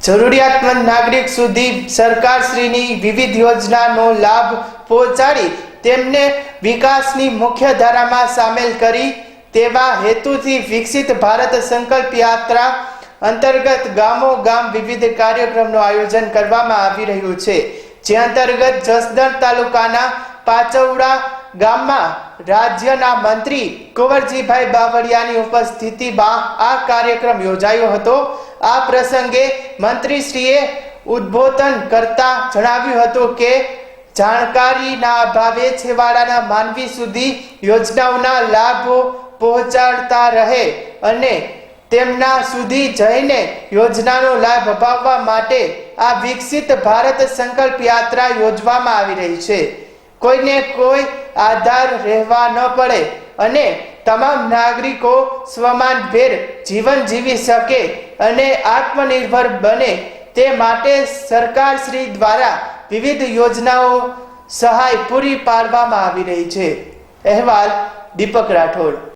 જરૂરિયાતમંદ નાગરિક સુધી સરકારશ્રીની વિવિધ યોજનાનો લાભ પહોંચાડી તેમને વિકાસની મુખ્ય ધારામાં સામેલ કરી તેવા હેતુથી વિકસિત ભારત સંકલ્પ યાત્રા અંતર્ગત ગામો ગામ વિવિધ કાર્યક્રમનું આયોજન કરવામાં આવી રહ્યું છે. જે અંતર્ગત જસદણ તાલુકાના પાચવડા ગામમાં રાજ્યના મંત્રી કુંવરજીભાઈ બાવળિયાની ઉપસ્થિતિમાં આ કાર્યક્રમ યોજાયો હતો. આ પ્રસંગે મંત્રીશ્રીએ ઉદ્બોધન કરતા જણાવ્યું હતું કે, જાણકારીના અભાવે છેવાડાના માનવી સુધી યોજનાઓના લાભો પહોંચાડતા રહે અને તેમના સુધી જઈને યોજનાનો લાભ અપાવવા માટે આ વિકસિત ભારત સંકલ્પ યાત્રા યોજવામાં આવી રહી છે. કોઈને કોઈ આધાર રહેવા ન પડે અને તમામ નાગરિકો સ્વમાનભેર જીવન જીવી શકે અને આત્મનિર્ભર બને તે માટે સરકાર શ્રી દ્વારા વિવિધ યોજનાઓ સહાય પૂરી પાડવામાં આવી રહી છે. અહેવાલ દીપક રાઠોડ.